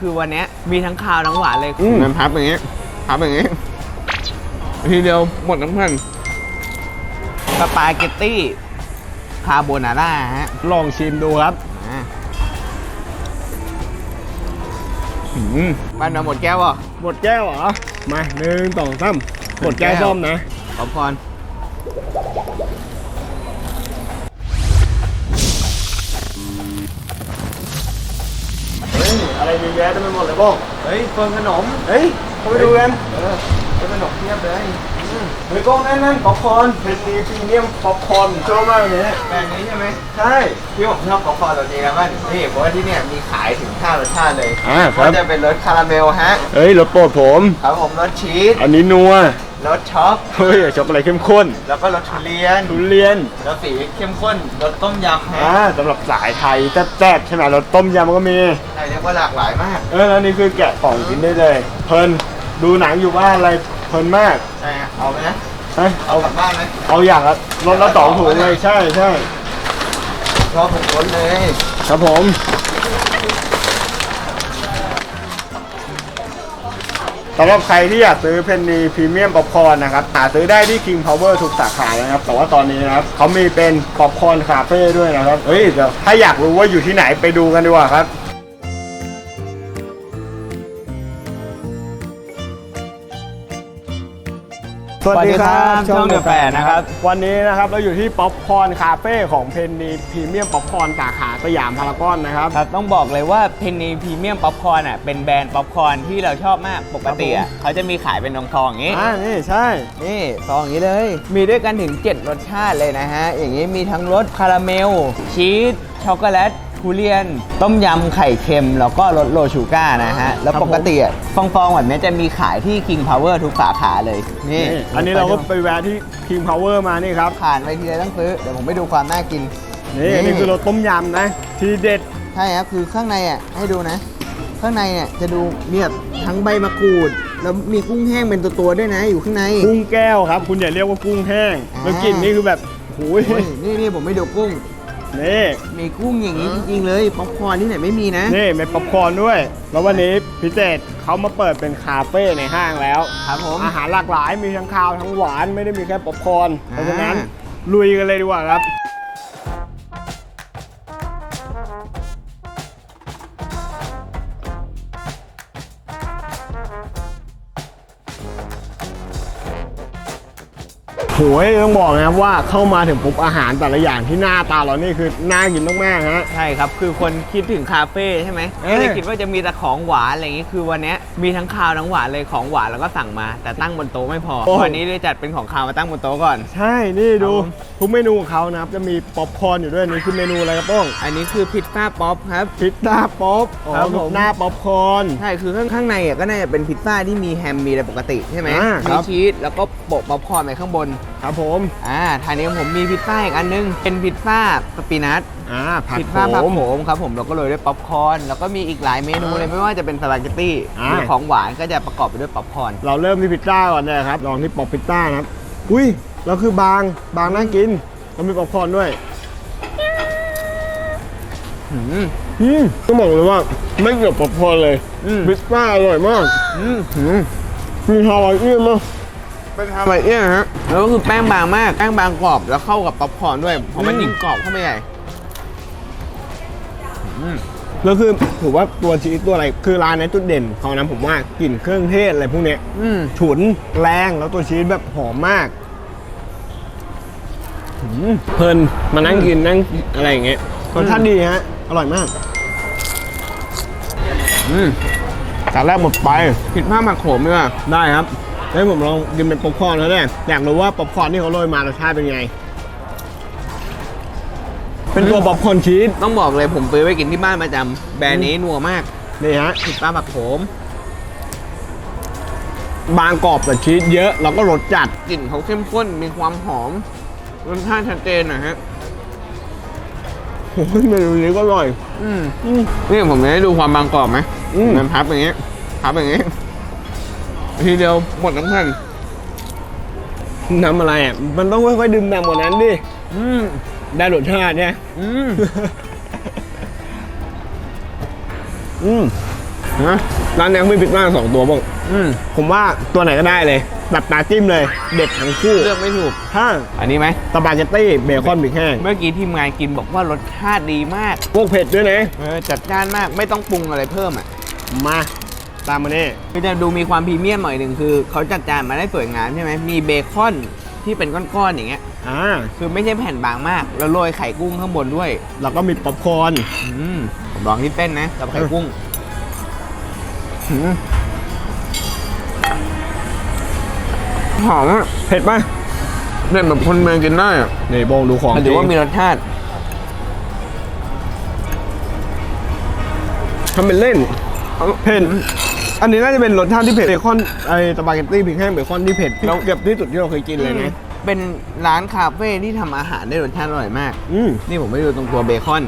คือวันเนี้ยมีทั้งคาวทั้งหวานเลย อืมมันพับอย่างงี้พับอย่างงี้ ทีเดียวหมดทั้งแผ่นสปาเกตตี้ คาโบนาร่าฮะลองชิมดูครับอะหืมบ้านเราหมดแก้วอะ หมดแก้วเหรอ มาหนึ่งสองสามหมดแก้วหมดแก้วส้มนะ ขอพร ยอะแยะเต็มไปหมดเลยบ้องเฮ้ยเฟิร์นขนม เฮ้ยเข้าไปดูกันเออเฟิร์นขนมเทียบเลยเฮ้ยก้องนั่นนั่นป๊อปคอร์นเพชรดีพรีเมียมป๊อปคอร์นชอบมากเลยเนี่ยแบบนี้ใช่ไหมใช่ที่ผมชอบป๊อปคอร์นตัวนี้นะมันนี่เพราะว่าที่เนี่ยมีขายถึง5รสชาติเลยอ่าคก็รับจะเป็นรสคาราเมลฮะเฮ้ยรสโปรดผมครับผมรสชีสอันนี้นัว รสช็อกเฮ้ยช็อกโกแลตเข้มข้นแล้วก็รสทุเรียนทุเรียนรสสีเข้มข้นรสต้มยำฮะอ่าสำหรับสายไทยแซ่บๆใช่ไหมรสต้มยำก็มีใช่เรียกว่าหลากหลายมาก เออแล้วนี่คือแกะกล่องกินได้เลย เพลินดูหนังอยู่บ้านอะไรเพลินมากใช่ฮะเอาไหมนะเฮ้ยเอาเอากลับบ้านไหมเอาอย่างละรถละสองถุงเลยใช่ใช่รอผมล้นเลยครับผม สำหรับใครที่อยากซื้อเพนนีพรีเมียมป๊อปคอร์นนะครับหาซื้อได้ที่ King Power ทุกสาขาเลยนะครับ แต่ว่าตอนนี้นะครับเขามีเป็นป๊อปคอร์นคาเฟ่ด้วยนะครับเฮ้ยเดี๋ยวถ้าอยากรู้ว่าอยู่ที่ไหนไปดูกันดีกว่าครับ ช่องเดอะแฟร์นะครับ วันนี้นะครับเราอยู่ที่ป๊อปคอร์นคาเฟ่ของเพนนีพรีเมียมป๊อปคอร์นสาขาสยามพารากอนนะครับครับต้องบอกเลยว่าเพนนีพรีเมียมป๊อปคอร์นอะเป็นแบรนด์ป๊อปคอร์นที่เราชอบมากปกติอะเขาจะมีขายเป็นทองทองๆอย่างงี้อ่านี่ใช่นี่ซองอย่างนี้เลย มีด้วยกันถึง 7 รสชาติเลยนะฮะอย่างนี้มีทั้งรสคาราเมลชีสช็อกโกแลต ทุเรียน ต้มยำไข่เค็ม แล้วก็รสโลชูก้านะฮะ แล้วปกติอะฟองๆแบบนี้จะมีขายที่ King Power ทุกสาขาเลย นี่นี่อันนี้เราก็ไปแวะที่ King Power มานี่ครับ ผ่านไปทีไรต้องซื้อ เดี๋ยวผมไปดูความน่ากิน นี่อันนี้คือรสต้มยำนะ ทีเด็ด ใช่ครับคือข้างในอะให้ดูนะ ข้างในเนี่ยจะดูมีแบบทั้งใบมะกรูด แล้วมีกุ้งแห้งเป็นตัวๆด้วยนะ อยู่ข้างใน กุ้งแก้วครับ คุณอย่าเรียกว่ากุ้งแห้งอ่าแล้วกลิ่นนี่คือแบบโอ้ยโอ้ยนี่นี่ผมไม่ดูกุ้ง นี่มีกุ้งอย่างนี้จริงๆเลยป๊อปคอร์นที่ไหนไม่มีนะ นี่เป็นป๊อปคอร์นด้วย แล้ววันนี้พิเศษเขามาเปิดเป็นคาเฟ่ในห้างแล้วครับผม อาหารหลากหลายมีทั้งคาวทั้งหวานไม่ได้มีแค่ป๊อปคอร์นเพราะฉะนั้นอ่าลุยกันเลยดีกว่าครับ หยต้องบอกนะครับว่าเข้ามาถึงปุ๊บอาหารแต่ละอย่างที่หน้าตาเรานี่คือน่ากินมากๆฮะ ใช่ครับ คือคนคิดถึงคาเฟ่ใช่ไหมเออไม่ได้คิดว่าจะมีแต่ของหวานอะไรอย่างงี้ คือวันเนี้ยมีทั้งคาวทั้งหวานเลยของหวานแล้วก็สั่งมา แต่ตั้งบนโต๊ะไม่พอ วันนี้เลยจัดเป็นของคาวมาตั้งบนโต๊ะก่อน ใช่นี่ดูครับผม ทุกเมนูของเขานะครับจะมีป๊อปคอร์นอยู่ด้วยนี่คือเมนูอะไรครับป้องอันนี้คือพิซซ่าป๊อปครับ พิซซ่าป๊อปครับผม หน้าป๊อปคอร์น ใช่ คือข้างข้างในอะก็น่าจะเป็นพิซซ่าที่มีแฮมมีอะไรปกติใช่ไหมอ่าคมีรับ ชีสแล้วก็โปะป๊อปคอร์นไปข้างบนครับผม อ่าทางนี้ผมมีพิซซ่าอีกอันนึง เป็นพิซซ่าสปินัทอ่าผัดพิซซ่าผักโขมโขมครับผมแล้วก็โรยด้วยป๊อปคอร์นแล้วก็มีอีกหลายเมนูเลยไม่ว่าจะเป็นสปาเกตตี้อ่า หรือของหวานก็จะประกอบไปด้วยป๊อปคอร์นเราเริ่มที่พิซซ่าก่อนเลยครับ ลองที่ป๊อปพิซซ่านะครับ อุ้ย เราคือบาง บางน่ากินแล้วมีป๊อปคอร์นด้วย อืม อืมต้องบอกเลยว่าไม่เกี่ยวกับป๊อปคอร์นเลย อืม พิซซ่าอร่อยมากอืมอืมมีฮาวายเอียนมาก เป็นทำอะไรเนี่ยฮะแล้วก็คือแป้งบางมากแป้งบางกรอบแล้วเข้ากับป๊อปคอร์นด้วยเพราะมันยิ่งกรอบเข้าไปใหญ่แล้วคือถือว่าตัวชีสตัวอะไรคือร้านนี้จุดเด่นเขานะผมว่ากลิ่นเครื่องเทศอะไรพวกเนี้ยอืม ฉุนแรงแล้วตัวชีสแบบหอมมากหืมเพลินมานั่งกินนั่งอะไรอย่างเงี้ยรสชาติดีฮะ อร่อยมาก อืมจานแรกหมดไปผิดผ้าผักโขมด้วยได้ครับ ให้ผมลองกินเป็นป๊อปคอร์นแล้วเนี่ยอยากรู้ว่าป๊อปคอร์นที่เขาโรยมารสชาติเป็นไง เป็นตัวป๊อปคอร์นชีสต้องบอกเลยผมซื้อไปกินที่บ้านประจำแบรนด์นี้นัวมากนี่ฮะผิดผ้าผักโขมบางกรอบแต่ชีสเยอะแล้วก็รสจัดกลิ่นเขาเข้มข้นมีความหอมรสชาติชัดเจนนะฮะโอ้ยเมนูนี้ก็อร่อยอืมอืมนี่ผมจะให้ดูความบางกรอบไหมอืมมันพับอย่างเงี้ยพับอย่างเงี้ย ทีเดียวหมดทั้งแผ่นทำอะไรอะ มันต้องค่อยๆดื่มแบบหมดนั้นดิ อืมได้รสชาติเนี่ยอืมอืมนะร้านนี้เขามีพิซซ่าสองตัวบ้างอืมผมว่าตัวไหนก็ได้เลยแบบตาจิ้มเลย เด็ดทั้งคู่เลือกไม่ถูกถ้าอันนี้ไหมสปาเกตตี้เบคอนพริกแห้งเมื่อกี้ทีมงานกินบอกว่ารสชาติดีมาก พวกเผ็ดด้วยนะเออจัดจ้านมากไม่ต้องปรุงอะไรเพิ่มอะมา ตามมานี่คือจะดูมีความพรีเมียมหน่อยหนึ่งคือเขาจัดจานมาได้สวยงามใช่ไหมมีเบคอนที่เป็นก้อนๆอย่างเงี้ยอ่าคือไม่ใช่แผ่นบางมาก แล้วโรยไข่กุ้งข้างบนด้วย แล้วก็มีป๊อปคอร์นอืมผมลองที่เต้นนะกับไข่กุ้งอืมหอมอะเผ็ดป่ะเด็ดแบบคนเมืองกินได้อะนี่โบงดูของมันจถืริองว่ามีรสชาติทำเป็นเล่นเผ็ด อันนี้น่าจะเป็นรสชาติที่เผ็ดเบคอนไอสปาเกตตี้พริกแห้งเบคอนที่เผ็ดที่เกือบที่สุดที่เราเคยกินเลยนะ เป็นร้านคาเฟ่ที่ทำอาหารได้รสชาติอร่อยมาก อืมนี่ผมไปดูตรงตัวเบคอน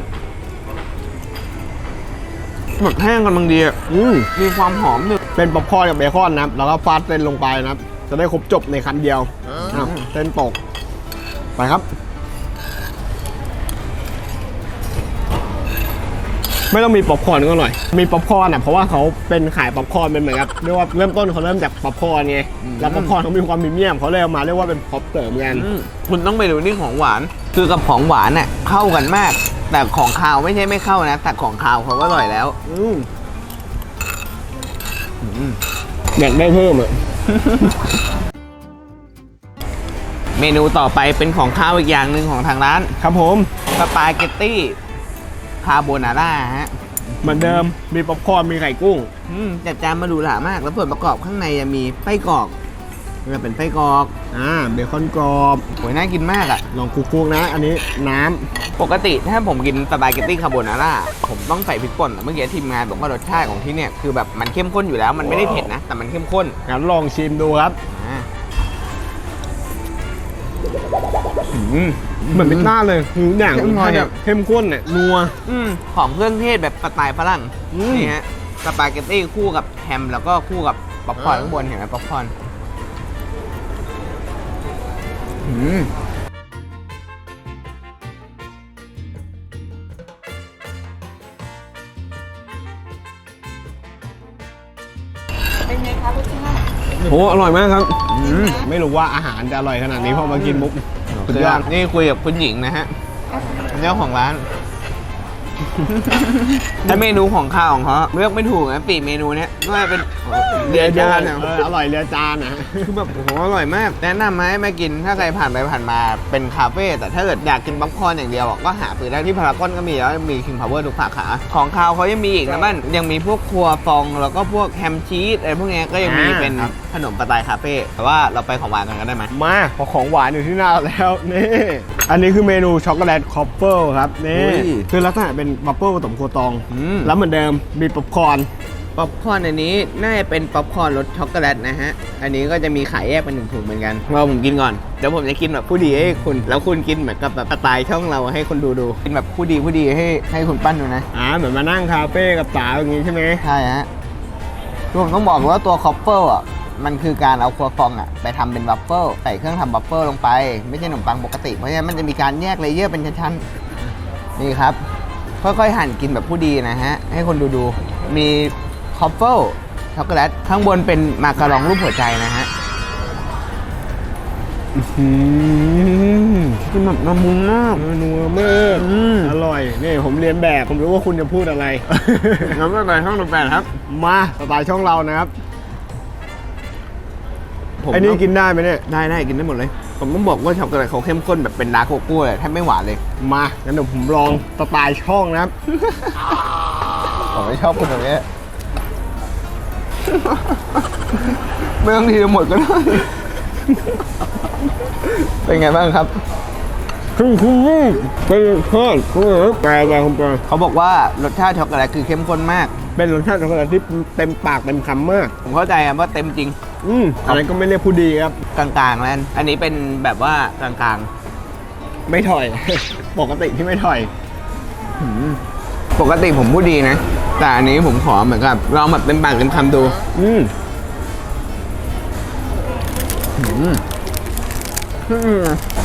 หมดแห้งกันบางดีอะอืมมีความหอมอยู่เป็นป๊อปคอร์นกับเบคอนนะครับ แล้วก็ฟาดเส้นลงไปนะครับ จะได้ครบจบในคันเดียวอ้าวเส้นตก ไปครับ ไม่ต้องมีป๊อปคอร์นก็อร่อย มีป๊อปคอร์นอะเพราะว่าเขาเป็นขายป๊อปคอร์นเป็นเหมือนกับเรียกว่าเริ่มต้นเขาเริ่มจากป๊อปคอร์นไงแล้วป๊อปคอร์นเขามีความพรีเมียมเขาเลยเอามาเรียกว่าเป็นป๊อปเสริมกันอืมคุณต้องไปดูนี่ของหวาน คือกับของหวานเนี่ยเข้ากันมาก แต่ของคาวไม่ใช่ไม่เข้านะ แต่ของคาวเขาก็อร่อยแล้วอืมอยากได้เพิ่มอะเมนูต่อไปเป็นของข้าวอีกอย่างหนึ่งของทางร้าน ครับผมสปาเกตตี้ คาโบนาร่าฮะเหมือนเดิมมีป๊อปคอร์นมีไข่กุ้ง อืมจัดจานมาดูหลามาก แล้วส่วนประกอบข้างในจะมีไส้กรอกมันจะเป็นไส้กรอกอ่าเบคอนกรอบโหยน่ากินมากอะ่ะ ลองคุกๆนะ อันนี้น้ำปกติถ้าผมกินสปาเกตตี้คาโบนาร่าผมต้องใส่พริกป่นแต่เมื่อกี้ทีมงานบอกว่ารสชาติของที่เนี่ยคือแบบมันเข้มข้นอยู่แล้วมันไม่ได้เผ็ดนะ แต่มันเข้มข้นงั้นลองชิมดูครับ เหมือนเป็นหน้าเลยคืออย่างเข้มข้นแบบเข้มข้นเนี่ยนัวอืมหอมเครื่องเทศแบบสไตล์ฝรั่งอืมนี่ฮะสปาเกตตี้คู่กับแฮมแล้วก็คู่กับป๊อปคอร์นข้างบนเห็นไหมป๊อปคอร์นอืมโหอร่อยมากครับอืมไม่รู้ว่าอาหารจะอร่อยขนาดนี้พอมากินมุก สุดยอดนี่คุยกับคุณหญิงนะฮะเจ้าของร้าน ถ้าเมนูของข้าวของเขาเลือกไม่ถูกนะปีเมนูเนี้ยก็จะเป็นเดือดจานอะเอออร่อยเรือจานนะคือแบบโอ้โหอร่อยมาก แนะนำมาให้มากินถ้าใครผ่านไปผ่านมาเป็นคาเฟ่แต่ถ้าเกิดอยากกินป๊อปคอร์นอย่างเดียวอะก็หาซื้อได้ที่พารากอนก็มีแล้วมีคิงพาวเวอร์ทุกสาขาของคาวเขายังมีอีกนะมันยังมีพวกครัวฟองแล้วก็พวกแฮมชีสอะไรพวกเนี้ยก็ยังมีอ่าเป็นครับขนมสไตล์คาเฟ่แต่ว่าเราไปของหวานกันก็ได้ไหมมาพอของหวานอยู่ที่หน้าเราแล้วนี่อันนี้คือเมนูช็อกโกแลตคอปเปิลครับนี่อุ้ยคือลักษณะเป็นบัฟเฟิลผสมโคตอง อืม แล้วเหมือนเดิมมีป๊อปคอร์นป๊อปคอร์นอันนี้น่าจะเป็นป๊อปคอร์นรสช็อกโกแลตนะฮะ อันนี้ก็จะมีขายแยกเป็นหนึ่งถุงเหมือนกันเราผมกินก่อน เดี๋ยวผมจะกินแบบผู้ดีให้คุณ แล้วคุณกินเหมือนกับแบบสไตล์ช่องเราให้คนดูดู กินแบบผู้ดีผู้ดีให้ให้คุณปั้นดูนะ อ่าเหมือนมานั่งคาเฟ่กับสาวอย่างงี้ใช่ไหมใช่ฮะคือผมต้องบอกเลยว่าตัวคอปเปิลอะ มันคือการเอาครัวฟองอะไปทำเป็นวัฟเฟิลใส่เครื่องทำวัฟเฟิลลงไป ไม่ใช่ขนมปังปกติ เพราะฉะนั้นมันจะมีการแยกเลเยอร์เป็นชั้นๆ นี่ครับ ค่อยๆ หั่นกินแบบผู้ดีนะฮะ ให้คนดูดู มีคอปเปิลช็อกโกแลตข้างบนเป็นมาการองรูปหัวใจนะฮะอืมเป็นแบบละมุนมากนัวมากอืมอร่อยนี่ผมเรียนแบบผมรู้ว่าคุณจะพูดอะไรน้ำอะไรช่องแปดครับ มาสไตล์ช่องเรานะครับผมไอ้นี่กินได้ไหมเนี่ย ได้ได้กินได้หมดเลย ผมต้องบอกว่าช็อกโกแลตเขาเข้มข้นแบบเป็นดาร์กโกโก้เลยแทบไม่หวานเลย มางั้นเดี๋ยวผมลองสไตล์ช่องนะครับ ผมไม่ชอบคนแบบนี้ไม่ต้องทีเดียวหมดก็ได้ เป็นไงบ้างครับครึ่งครึ่งเป็นทอดครึ่งแปลไปคุณปอเขาบอกว่ารสชาติช็อกโกแลตคือเข้มข้นมาก เป็นรสชาติช็อกโกแลตที่เต็มปากเต็มคำมาก ผมเข้าใจอะว่าเต็มจริง อืมอะไรก็ไม่เรียกผู้ดีครับ กลางๆแล้วกันอันนี้เป็นแบบว่ากลางไม่ถอย ปกติที่ไม่ถอย ๆ ปกติผมพูดดีนะ แต่อันนี้ผมขอเหมือนกับลองแบบเต็มปากเต็มคำดู อืมอืม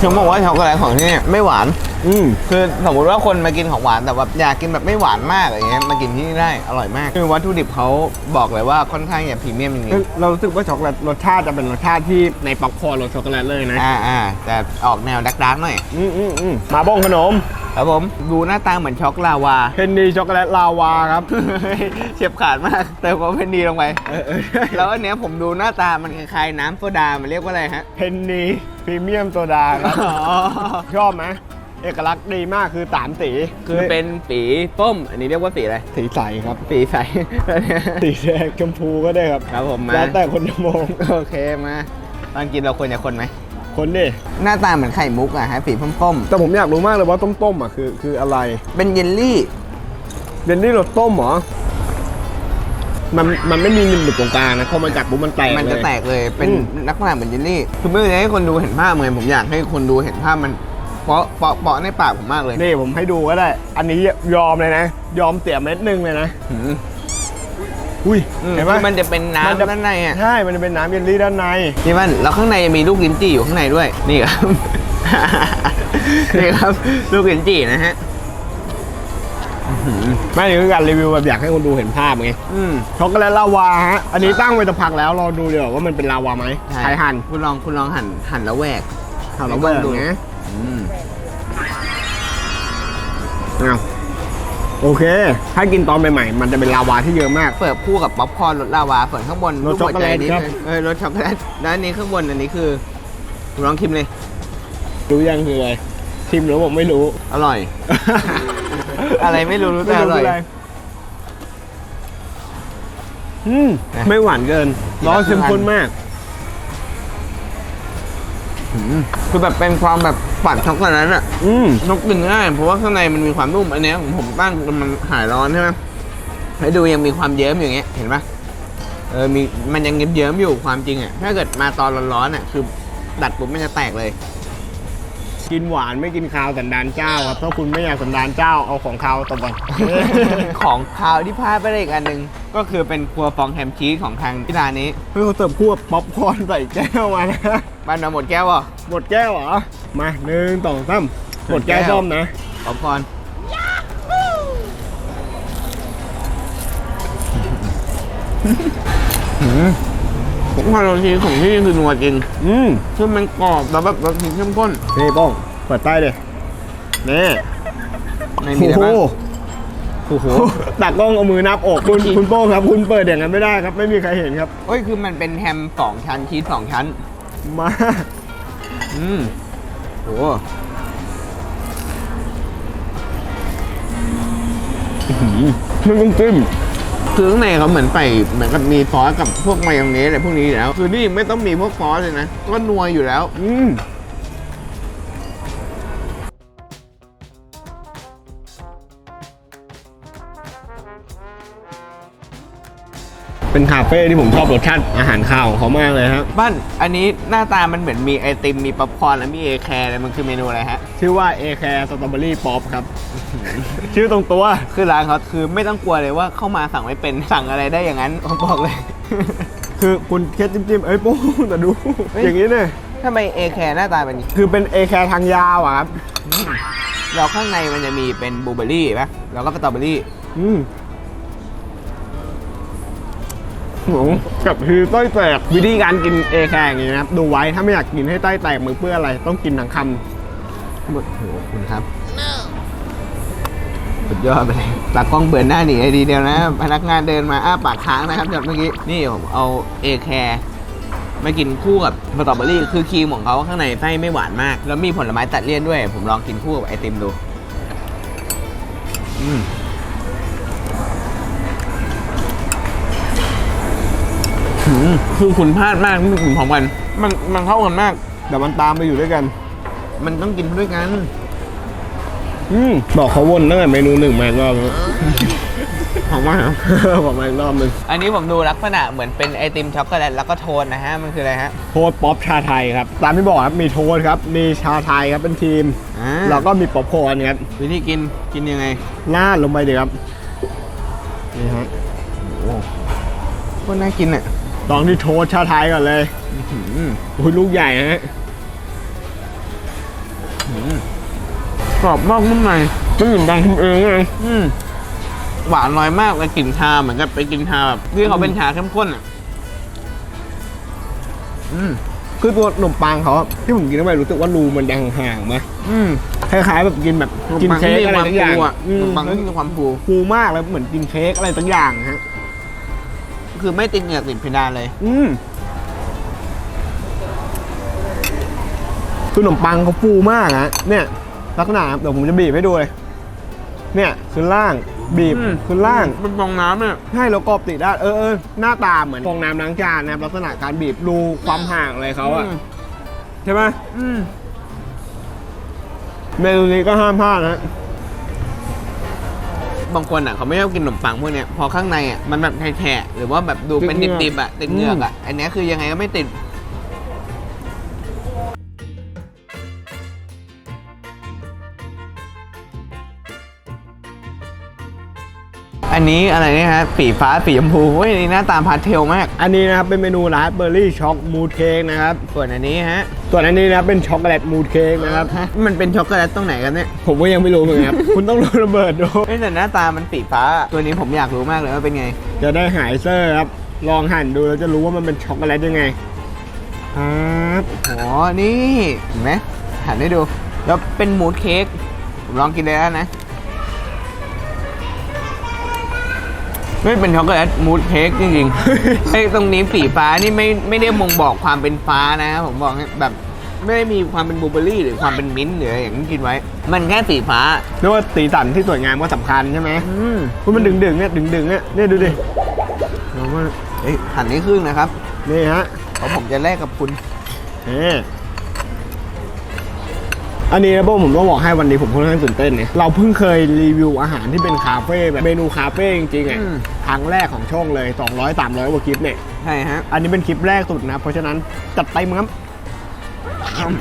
ผมบอกว่าช็อกโกแลตของที่เนี่ยไม่หวาน อืมคือสมมติว่าคนมากินของหวานแต่แบบอยากกินแบบไม่หวานมากอะไรเงี้ยมากินที่นี่ได้อร่อยมากคือวัตถุดิบเขาบอกเลยว่าค่อนข้างอย่าพรีเมียมจริงเรารู้สึกว่าช็อกโกแลตรสชาติจะเป็นรสชาติที่ในป๊อปคอร์นรสช็อกโกแลตเลยนะๆอ่าอ่าแต่ออกแนวดักดักๆหน่อยอืมอืมอืมมาบ้งขนมครับผมดูหน้าตาเหมือนช็อกลาวาเพนนีช็อกโกแลตลาวาครับเฉียบขาดมากเติมความเป็นดีลงไปเออเออแล้วอันเนี้ยผมดูหน้าตามันคล้ายๆน้ำโซดามันเรียกว่าอะไรฮะเพนนี พรีเมียมโซดาครับอ๋อชอบไหมเอกลักษณ์ดีมากคือสามสีคือเป็นสีส้ม อันนี้เรียกว่าสีอะไร สีใสครับ สีใส สีแดงชมพูก็ได้ครับ ครับผมมาแล้วแต่คนจะมองโอเคมาตอนกินเราควรจะคนไหมคนดิหน้าตาเหมือนไข่มุกอะฮะสีส้มแต่ผมอยากรู้มากเลยว่าต้มๆอะคือคืออะไรๆเป็นเยลลี่เดนนี่รสต้มเหรอ มันมันไม่มีนิมหนึบตรงกลางนะพอมันกัดปุ๊บมันแตกมันจะเลยแตกเลยเป็นอืม ลักษณะเหมือนเยลลี่คือไม่ได้ให้คนดูเห็นภาพเหมือนผมอยากให้คนดูเห็นภาพมันเปาะเปาะเปาะในปากผมมากเลยนี่ผมให้ดูก็ได้ อันนี้ยอมเลยนะ ยอมเสียเม็ดนึงเลยนะ หืมอุ้ยอืมเห็นไหมคือมันจะเป็นมัน้ำจะด้านในอะใช่ มันจะเป็นน้ำเยลลี่ด้านใน นี่มันแล้วข้างในมีลูกลิ้นจี่อยู่ข้างในด้วย นี่ครับ นี่ครับ ลูกลิ้นจี่นะฮะ ไม่นี่คือการรีวิวแบบอยากให้คนดูเห็นภาพไงอืมช็อกโกแลตลาวาฮะอันนี้ตั้งไว้ตะพักแล้วรอดูเดี๋ยวว่ามันเป็นลาวาไหมใครหั่นคุณลองคุณลองหั่นหั่นแล้วแหวกหั่นแล้วแหวกดูนะอืมอ้าวโอเค ถ้ากินตอนใหม่ๆ มันจะเป็นลาวาที่เยอะมาก เปิดคู่กับป๊อปคอร์นรสลาวาส่วนข้างบนรสช็อกโกแลตรูปหัวใจนี้ครับ เออรสช็อกโกแลตแล้วอันนี้ข้างบนอันนี้คือคุณลองชิมเลย รู้ยังคืออะไรชิมแล้วบอกไม่รู้ อร่อย อะไรไม่รู้รู้แต่อร่อยไม่ะไอืมนะไม่หวานเกิน ร้อนเข้มข้นมากอืมคือแบบเป็นความแบบปั่นช็อกโกแลตอะอืมนกกินง่ายเพราะว่าข้างในมันมีความนุ่มอันเนี้ยของผมตั้งมันหายร้อนใช่ไหมให้ดูยังมีความเยิ้มอยู่อย่างเงี้ยเห็นปะเออมีมันยังเยิ้มๆอยู่ความจริงอะถ้าเกิดมาตอนร้อนๆอะคือ ดัดปุ๊บมันจะแตกเลย กินหวานไม่กินคาวสันดานเจ้าครับถ้าคุณไม่อยากสันดานเจ้าเอาของคาวตบก่อน ของคาวที่พลาดไปได้อีกอันหนึ่งก็คือเป็นครัวฟองแฮมชีสของทางที่ร้านนี้เฮ้ยเขาเสิร์ฟคู่กับป๊อปคอร์นใส่แก้วมานะบ้านเราหมดแก้วอะหมดแก้วเหรอมาหนึ่งสองสามหมดแก้วแก้วส้มนะป๊อปคอร์น ผมคาโรชีสของที่นี่คือนัวจริงอืมคือมันกรอบแล้วแบบรสชาติเข้มข้นนี่ป้องเปิดใต้เลยนี่ในมีอะไรโอ้บ้างโหโอ้โหตักกล้องเอามือนับอกคุณคุณโป้งครับ คุณเปิดอย่างนั้นไม่ได้ครับ ไม่มีใครเห็นครับเอ้ยคือมันเป็นแฮมสองชั้นชีสสองชั้น มาอืมโหมันต้องจิ้ม คือข้างในเขาเหมือนใส่เหมือนกับมีซอสกับพวกมายองเนสอะไรพวกนี้อยู่แล้ว คือนี่ไม่ต้องมีพวกซอสเลยนะ ก็นัวอยู่แล้ว อืมเป็นคาเฟ่ที่ผมชอบรสชาติอาหารข้าวของเขามากเลยครับบ้านอันนี้หน้าตามันเหมือนมีไอติมมีป๊อปคอร์นและมีเอแคร์อะไรมันคือเมนูอะไรฮะ ชื่อว่าเอแคร์สตรอเบอรี่ป๊อปครับ ชื่อตรงตัว คือร้านเขาคือไม่ต้องกลัวเลยว่าเข้ามาสั่งไม่เป็นสั่งอะไรได้อย่างนั้นผมบอกเลย คือคุณแค่จิ้มจิ้มๆเอ้ยโป้งแต่ดูเฮ้ยอย่างนี้เนี่ยทำไมเอแคร์หน้าตาเป็นอย่างนี้คือเป็นเอแคร์ทางยาวอะครับแล้วข้างในมันจะมีเป็นบลูเบอร์รี่ป่ะแล้วก็สตรอเบอร์รี่ อืมหมูกับคือต้อยแตกวิธีการกินเอแคร์อย่างนี้นะครับดูไว้ถ้าไม่อยากกินให้ต้อยแตกมือเปื้อนอะไรต้องกินทั้งคหมดโหคุณครับ สุดยอดไปเลยตากล้องเบือนหน้าหนีไอ้ดีเดียวนะ พนักงานเดินมาอ้าปากค้างนะครับจากเมื่อกี้ นี่ผมเอาเอแคร์มากินคู่กับสตรอเบอรี่คือครีมของเขาข้างในไส้ไม่หวานมาก แล้วมีผลไม้ตัดเลี่ยนด้วย ผมลองกินคู่กับไอติมดูอืมหืมคือคุณพลาดมากที่มันกินพร้อมกัน มันมันเข้ากันมากำแต่มันตามไปอยู่ด้วยกัน มันต้องกินด้วยกัน อืมบอกเขาวนตั้งแต่เมนูหนึ่งมาอีกรอบแล้วของว่าบอกมาอีกรอบหนึ่งอันนี้ผมดูลักษณะเหมือนเป็นไอติมช็อกโกแลตแล้วก็โทนนะฮะ มันคืออะไรฮะ โทษป๊อปชาไทยครับตามที่บอกครับมีโทษครับมีชาไทยครับเป็นทีมอ่า แล้วก็มีป๊อปคอร์นครับวิธีกินกินยังไงราดลงไปเลยครับนี่ฮะโคตรน่ากินอะลองที่โทษชาไทยก่อนเลยอื้อหือโอ้ยลูกใหญ่นะฮะ กรอบนอกนุ่มในมันเหมือนดังทำเองไงอืมหวานน้อยมากเลยกลิ่นชาเหมือนกับไปกินชาแบบที่เขาเป็นชาเข้มข้นอะอืมคือตัวขนมปังเขาอะที่ผมกินเข้าไปรู้สึกว่ารูมันยังห่างๆไหมอืมคล้ายๆ แบบกินแบบกินเค้กอะไรสักอย่างอะอืขนมมปังที่มีความฟูฟูมากแล้วเหมือนกินเค้กอะไรสักอย่างฮะคือไม่ติดเหงือกติดเพดานเลย อืมคือขนมปังเขาฟูมากฮะเนี่ย ลักษณะเดี๋ยวผมจะบีบให้ดูเลย เนี่ยคือล่างบีบอืมคือล่าง เป็นฟองน้ำเนี่ยใช่แล้วกรอบติดได้เออเออหน้าตาเหมือนฟองน้ำล้างจานนะครับลักษณะการบีบรูความห่างอะไรเขาอะใช่ไหมอืมเมนูนี้ก็ห้ามพลาดนะบางคนอะเขาไม่ชอบกินขนมปังพวกเนี้ยพอข้างในอะมันแบบแฉะๆหรือว่าแบบดูเป็นดิบๆอะติดเหงือกอะอันเนี้ยคือยังไงก็ไม่ติด อันนี้อะไรเนี่ยฮะสีฟ้าสีชมพูเฮ้ยอันนี่หน้าตาพาสเทลมาก อันนี้นะครับเป็นเมนูราสเบอร์รี่ช็อกมูดเค้กนะครับ ส่วนอันนี้ฮะส่วนอันนี้นะครับเป็นช็อกโกแลตมูดเค้กนะครับ มันเป็นช็อกโกแลตตรงไหนกันเนี่ย ผมก็ยังไม่รู้เหมือนกันครับ คุณต้องลองระเบิดดูเฮ้ยแต่หน้าตามันสีฟ้า ตัวนี้ผมอยากรู้มากเลยว่าเป็นไง จะได้หายเซอร์ครับ ลองหั่นดูแล้วจะรู้ว่ามันเป็นช็อกโกแลตยังไงครับอ๋อนี่เห็นไหมหันให้ดู แล้วเป็นมูดเค้กผมลองกินเลยแล้วนะ ไม่เป็นช็อกโกแลตมูดเค้กจริงๆ ไอ้ตรงนี้สีฟ้านี่ไม่ไม่ได้มงบอกความเป็นฟ้านะครับผมบอกให้แบบไม่ได้มีความเป็นบลูเบอร์รี่หรือความเป็นมิ้นท์หรืออะไรอย่างที่กินไว้ มันแค่สีฟ้าเรียกว่าสีสันที่สวยงามก็สำคัญใช่ไหมอืมคุณมันดึงๆเนี่ยดึงๆเนี่ยเนี่ยดูดิลองว่าเอ้ยหั่นให้ครึ่งนะครับ นี่ฮะเพราะผมจะแลกกับคุณนี่อั นนี้นะโบ้ผมต้องบอกให้วันนี้ผมค่อนข้างตื่นเต้นเนี่ยเราเพิ่งเคยรีวิวอาหารที่เป็นคาเฟ่แบบเมนูคาเฟ่จริงๆอะอืม ครั้งแรกของช่องเลย 200 300กว่าคลิปเนี่ยใช่ฮะ อันนี้เป็นคลิปแรกสุดนะเพราะฉะนั้นจัดไปมั้งครับ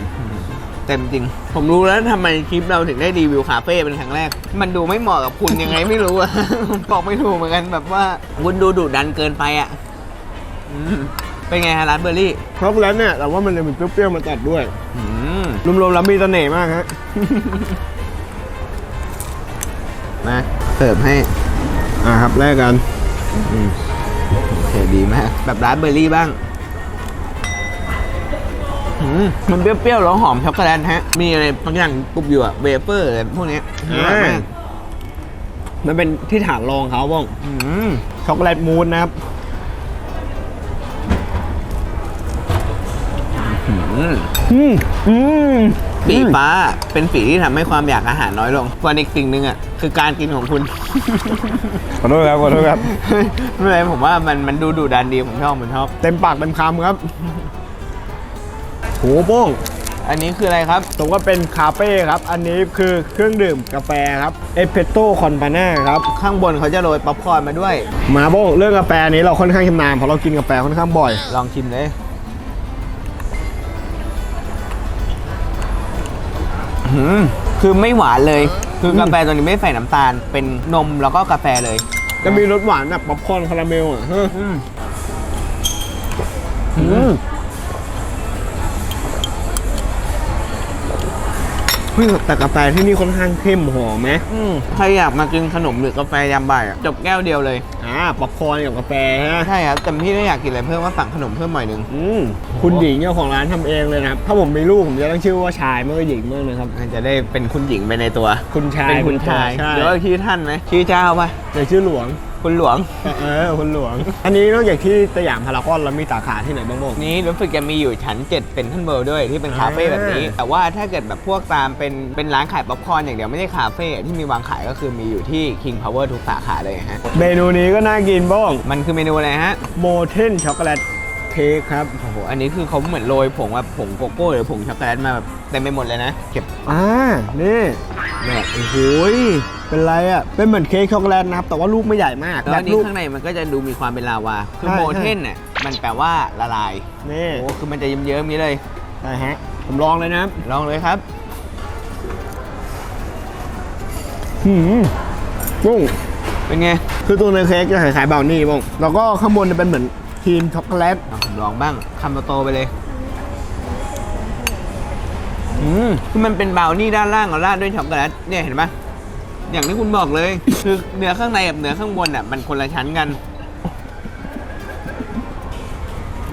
เต็มจริง ผมรู้แล้วทำไมคลิปเราถึงได้รีวิวคาเฟ่เป็นครั้งแรก มันดูไม่เหมาะกับคุณยังไงไม่รู้อะ ผมบอกไม่ถูกเหมือนกันแบบว่าคุณดูดุดันเกินไปอะอืมเป็นไงฮะร้านเบอร์รี่ช็อกโกแลตเนี่ยแต่ว่ามันจะมีเปรี้ยวๆมาตัดด้วย อืม รวมๆแล้วมีเสน่ห์มากฮะ มาเสิร์ฟให้ อ่าครับแลกกันโอเคดีมาก แบบร้านเบอร์รี่บ้างอืมมันเปรี้ยวๆแล้วหอมช็อกโกแลตฮะ มีอะไรบางอย่างกรุบอยู่อะเวเฟอร์อะไรพวกเนี้ยอร่อยมากมันเป็นที่ฐานรองเขาบ้างอืมช็อกโกแลตมูนนะครับ อืมอืมอืมสีฟ้าเป็นสีที่ทำให้ความอยากอาหารน้อยลงส่วนอีกสิ่งหนึ่งอะคือการกินของคุณ ขอโทษครับขอโทษครับ ไม่เป็นไรผมว่ามันมันดูดุดันดีผมชอบผมชอบ เต็มปากเต็มคำครับโหโป้งอันนี้คืออะไรครับ ผมว่าเป็นคาเฟ่ครับ อันนี้คือเครื่องดื่มกาแฟครับเอสเพรสโต้คอนปาน่าครับ ข้างบนเขาจะโรยป๊อปคอร์นมาด้วย มาโบ้งเรื่องกาแฟนี้เราค่อนข้างชำนาญเพราะเรากินกาแฟค่อนข้างบ่อย ลองชิมเลย อืมคือไม่หวานเลย คือกาแฟตัวนี้ไม่ใส่น้ำตาล เป็นนมแล้วก็กาแฟเลย จะมีรสหวานแบบป๊อปคอร์นคาราเมลอะฮะอืม เฮ้ยแต่กาแฟที่นี่ค่อนข้างเข้มหอมไหมอืมใครอยากมากินขนมหรือกาแฟยามบ่ายอะจบแก้วเดียวเลย อ่าป๊อปคอร์นกับกาแฟฮะ ใช่ครับแต่พี่ถ้าอยากกินอะไรเพิ่มก็สั่งขนมเพิ่มหน่อยหนึง อืมคุณหญิงเจ้าของร้านทำเองเลยนะครับ ถ้าผมมีลูกผมจะตั้งชื่อว่าชายเมื่อหญิงเมื่อนะครับมันจะได้เป็นคุณหญิงไปในตัว คุณชายเป็นคุณชายใช่เดี๋ยวชื่อท่านไหมชื่อเจ้าปะแต่ชื่อหลวงคุณหลวง เออคุณหลวง อันนี้นอกจากที่สยามพารากอนแล้วมีสาขาที่ไหนบ้างบ้าง นี้รู้สึกจะมีอยู่ชั้น7เป็นท่านเบลด้วยที่เป็นคาเฟ่อ่าแบบนี้ แต่ว่าถ้าเกิดแบบพวกตามเป็นเป็นร้านขายป๊อปคอร์นอย่างเดียวไม่ใช่คาเฟ่ที่มีวางขายก็คือมีอยู่ที่ King Power ทุกสาขาเลยฮะ เมนูนี้ก็น่ากินบ้างมันคือเมนูอะไรฮะ โมเทนช็อกโกแลตเค้กครับ โอ้โห อันนี้คือเขาเหมือนโรยผงแบบผงโกโก้หรือผงช็อกโกแลตมาแบบเต็มไปหมดเลยนะ เก็บ อ่า นี่ เนี่ยโอ้โหย เป็นไรอะ เป็นเหมือนเค้กช็อกโกแลตนะครับ แต่ว่าลูกไม่ใหญ่มากแล้วแบอับนนี้ลูก ข้างในมันก็จะดูมีความเป็นลาวา คือใช่ โมเทนเนี่ยมันแปลว่าละลาย นี่โอ้คือมันจะเยิ้มๆนี้เลยใช่ฮะ ผมลองเลยนะครับลองเลยครับ หืมบุ้งเป็นไงคือตัวในเค้กจะคล้ายๆบราวนี่บ้างแล้วก็ข้างบนจะเป็นเหมือนครีมช็อกโกแลต เอาผมลองบ้างคำโตๆไปเลย อืมคือมันเป็นบราวนี่ด้านล่างกับราดด้วยช็อกโกแลตเนี่ยเห็นปะ อย่างที่คุณบอกเลย คือเนื้อข้างในกับเนื้อข้างบนอะมันคนละชั้นกัน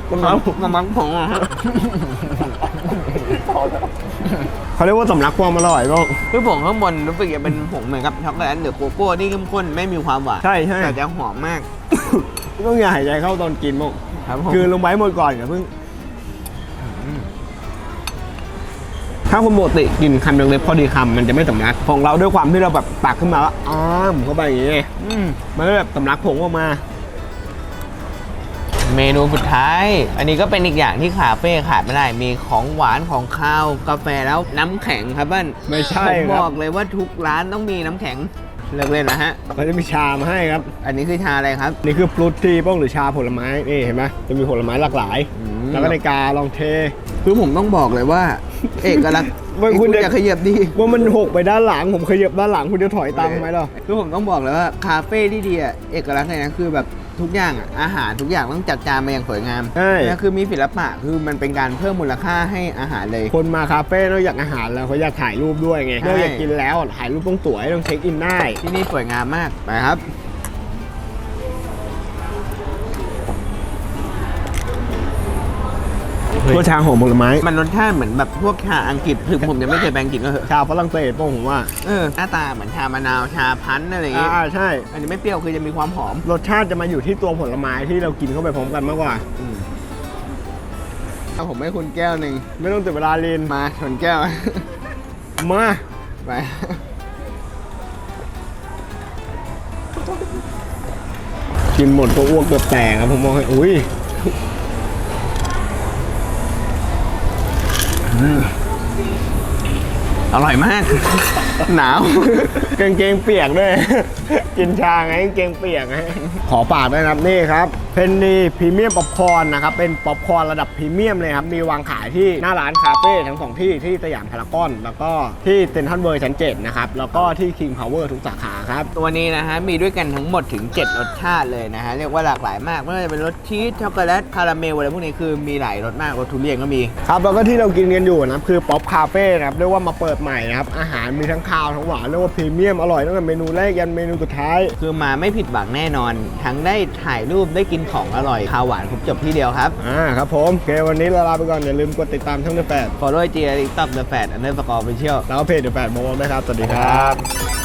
กำลังกำลังผงอะฮะเขาเรียกว่าสำลักความอร่อยบ้างคือผงข้างบนรู้สึกจะเป็นผงเหมือนกับช็อกโกแลตหรือโกโก้ที่เข้มข้นไม่มีความหวานใช่ใช่แต่จะหอมมากต้องอย่าหายใจเข้าตอนกินบ้างครับผมคือลงไว้หมดก่อนอย่าเพิ่ง ถ้าคนปกติกินคำเล็กๆพอดีคำมันจะไม่สำลักของเราด้วยความที่เราแบบตักขึ้นมาแล้วอ้ามเข้าไปอย่างงี้ไงอืมมันก็แบบสำลักผงออกมา เมนูสุดท้าย อันนี้ก็เป็นอีกอย่างที่คาเฟ่ขาดไม่ได้ มีของหวานของข้าวกาแฟแล้วน้ำแข็งครับบ้านไม่ใช่ผมครับบอกเลยว่าทุกร้านต้องมีน้ำแข็งเลิกเล่นนะฮะเขาจะมีชามาให้ครับ อันนี้คือชาอะไรครับ นี่คือฟรุตทีป้องหรือชาผลไม้ นี่เห็นไหมจะมีผลไม้หลากหลายอืม แล้วก็ในกาลองเท คือผมต้องบอกเลยว่า เอกลักษณ์ไม่คุณจะขยับดีว่ามันหกไปด้านหลังผมขยับด้านหลังคุณจะถอยตามไหมล่ะคือผมต้องบอกเลยว่าคาเฟ่ที่ดีอะเอกลักษณ์เลยนะคือแบบทุกอย่างอะอาหารทุกอย่างต้องจัดจานมาอย่างสวยงามใช่เนี่ยคือมีศิลปะคือมันเป็นการเพิ่มมูลค่าให้อาหารเลย คนมาคาเฟ่นอกจากอาหารแล้วเขาอยากถ่ายรูปด้วยไงใช่ นอกจากกินแล้วถ่ายรูปต้องสวยต้องเช็คอินได้ที่นี่สวยงามมากไปครับ ตัวชาหอมผลไม้ มันรสชาติเหมือนแบบพวกชาอังกฤษถึงผมจะไม่เคยไปอังกฤษก็เหอะชาฝรั่งเศสป้องผมว่าเออหน้าตาเหมือนชามะนาวชาพันธุ์อะไรอย่างงี้อ่าใช่ อันนี้ไม่เปรี้ยวคือจะมีความหอมรสชาติจะมาอยู่ที่ตัวผลไม้ที่เรากินเข้าไปพร้อมกันมากกว่าเอาผมให้คุณแก้วหนึ่งไม่ต้องเสียเวลาเรียนมาชนแก้ว มา ไป กินหมดก็อ้วกเกือบแตกครับผมมองให้อุ้ย Hmm. อร่อยมาก หนาว กางเกงเปียกด้วย กินชาไงกางเกงเปียกไงขอฝากด้วยนะครับนี่ครับ เพนนีพรีเมียมป๊อปคอร์นนะครับ เป็นป๊อปคอร์นระดับพรีเมียมเลยครับ มีวางขายที่หน้าร้านคาเฟ่ทั้งสองที่ที่สยามพารากอน แล้วก็ที่เซ็นทรัลเวิร์ชั้น7นะครับ แล้วก็ที่ King Power ทุกสาขาครับ ตัวนี้นะฮะมีด้วยกันทั้งหมดถึง 7 รสชาติเลยนะฮะเรียกว่าหลากหลายมากไม่ว่าจะเป็นรสชีสช็อกโกแลตคาราเมลอะไรพวกนี้คือมีหลายรสมากรสทุเรียนก็มีครับแล้วก็ที่เรากินกันอยู่นะครับคือป๊อปคาเฟ่นะครับเรียกว่ามาเปิดใหม่นะครับ อาหารมีทั้งคาวทั้งหวานเรียกว่าพรีเมียมอร่อยตั้งแต่เมนูแรกยันเมนูสุดท้าย คือมาไม่ผิดหวังแน่นอน ทั้งได้ถ่ายรูปได้กินของอร่อยคาวหวานครบจบที่เดียวครับ อ่าครับผมโอเควันนี้เราลาไปก่อน อย่าลืมกดติดตามช่องเดอะแฟด follow จีอาร์ติ๊กต็อกเดอะแฟดอันเดอร์สกอร์เป็นเชียลแล้วก็เพจเดอะแฟดโมงด้วยครับ สวัสดีครับ